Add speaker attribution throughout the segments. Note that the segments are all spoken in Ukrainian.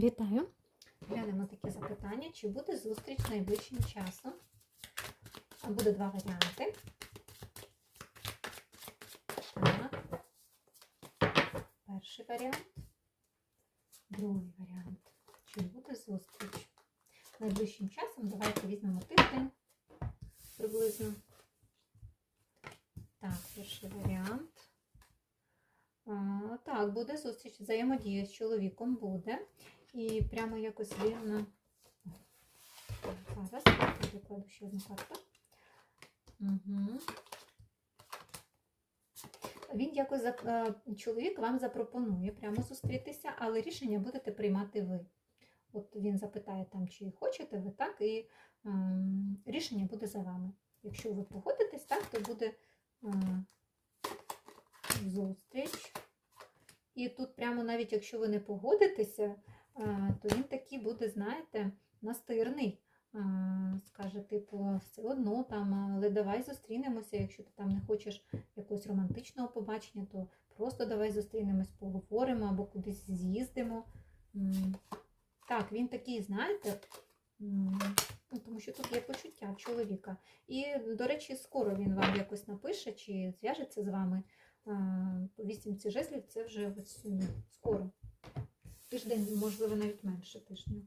Speaker 1: Вітаю! Глянемо таке запитання. Чи буде зустріч найближчим часом? Буде два варіанти. Так. Перший варіант. Другий варіант. Чи буде зустріч? Найближчим часом давайте візьмемо тиждень приблизно. Так, перший варіант. Так, буде зустріч, взаємодія з чоловіком буде. І прямо якось він. Зараз я викладу ще одну карту. Угу. Він якось е, чоловік вам запропонує прямо зустрітися, але рішення будете приймати ви. От він запитає там, чи хочете ви так, і ем, рішення буде за вами. Якщо ви погодитесь, так, то буде е, зустріч. І тут прямо навіть якщо ви не погодитеся, то він такий буде, знаєте, настирний. Е, Скаже, типу, все одно там, але давай зустрінемося. Якщо ти там не хочеш якогось романтичного побачення, то просто давай зустрінемось, поговоримо або кудись з'їздимо. Так, він такий, знаєте, ну, тому що тут є почуття чоловіка. І, до речі, скоро він вам якось напише чи зв'яжеться з вами. Е, По вісімці жезлів це вже ось скоро. Тиждень, можливо, навіть менше тижня.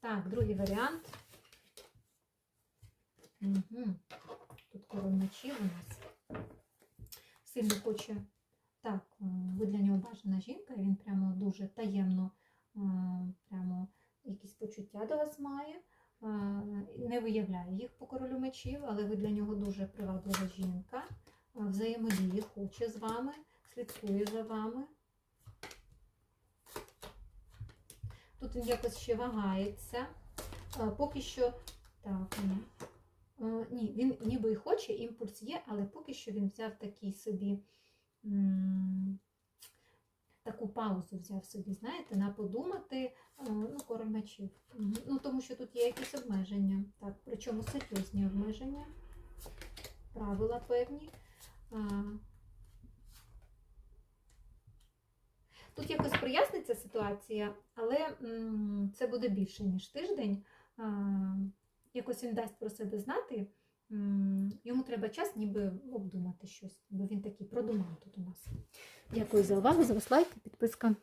Speaker 1: Так, другий варіант. Угу. Тут король мечів у нас. Сильно хоче. Так, е, ви для нього бажана жінка, він прямо дуже таємно, е, прямо якісь почуття до вас має. Е, Не виявляє їх по королю мечів, але ви для нього дуже приваблива жінка. Взаємодії хоче з вами, слідкує за вами. Тут він якось ще вагається. Е, Поки що. Так, ні. Е, Ні, він ніби і хоче, імпульс є, але поки що він взяв такий собі таку паузу взяв собі, знаєте, на подумати, е, ну, король. Ну, тому що тут є якісь обмеження. Так, причому серйозні обмеження, правила певні. Тут якось проясниться ситуація, але це буде більше, ніж тиждень. Якось він дасть про себе знати. Йому треба час, ніби обдумати щось, бо він такий продумав тут у нас. Дякую за увагу, за вас лайк, підписка.